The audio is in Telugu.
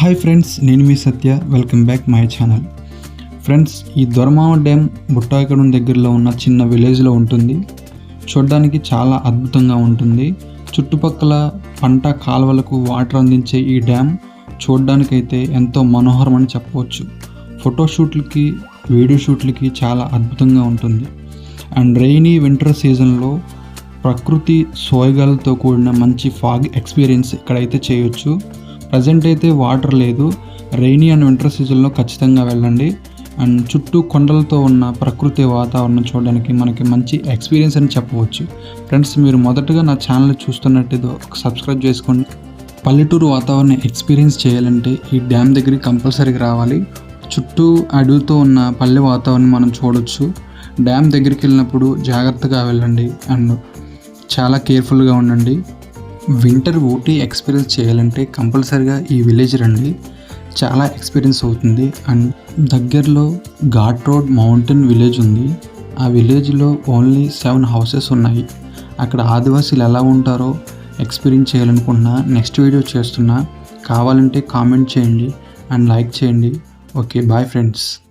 హాయ్ ఫ్రెండ్స్ నేను మీ Satya. Welcome back my channel friends ఈ దొరమావ డ్యామ్ బుట్టాయిగూడెం దగ్గరలో ఉన్న చిన్న విలేజ్లో ఉంటుంది. చూడడానికి చాలా అద్భుతంగా ఉంటుంది. చుట్టుపక్కల పంట కాలువలకు వాటర్ అందించే ఈ డ్యామ్ చూడడానికైతే ఎంతో మనోహరం అని చెప్పవచ్చు. ఫోటోషూట్లకి వీడియో షూట్లకి చాలా అద్భుతంగా ఉంటుంది. అండ్ రెయినీ వింటర్ సీజన్లో ప్రకృతి సోయగాలతో కూడిన మంచి ఫాగ్ ఎక్స్పీరియన్స్ ఇక్కడైతే చేయొచ్చు ప్రజెంట్ అయితే వాటర్ లేదు. రెయినీ అండ్ వింటర్ సీజన్లో ఖచ్చితంగా వెళ్ళండి. అండ్ చుట్టూ కొండలతో ఉన్న ప్రకృతి వాతావరణం చూడడానికి మనకి మంచి ఎక్స్పీరియన్స్ అని చెప్పవచ్చు. ఫ్రెండ్స్ మీరు మొదటగా నా ఛానల్ చూస్తున్నట్టు ఒక సబ్స్క్రైబ్ చేసుకోండి. పల్లెటూరు వాతావరణం ఎక్స్పీరియన్స్ చేయాలంటే ఈ డ్యామ్ దగ్గరికి కంపల్సరీగా రావాలి. చుట్టూ అడవితో ఉన్న పల్లె వాతావరణం మనం చూడొచ్చు. డ్యామ్ దగ్గరికి వెళ్ళినప్పుడు జాగ్రత్తగా వెళ్ళండి. అండ్ చాలా కేర్ఫుల్గా ఉండండి. వింటర్ ఊటీ ఎక్స్పీరియన్స్ చేయాలంటే కంపల్సరిగా ఈ విలేజ్ రండి. చాలా ఎక్స్పీరియన్స్ అవుతుంది. అండ్ దగ్గరలో ఘాట్ రోడ్ మౌంటైన్ విలేజ్ ఉంది. ఆ విలేజ్లో ఓన్లీ సెవెన్ హౌసెస్ ఉన్నాయి. అక్కడ ఆదివాసీలు ఎలా ఉంటారో ఎక్స్పీరియన్స్ చేయాలనుకుంటున్నా. నెక్స్ట్ వీడియో చేస్తున్నా. కావాలంటే కామెంట్ చేయండి. అండ్ లైక్ చేయండి. Okay bye friends.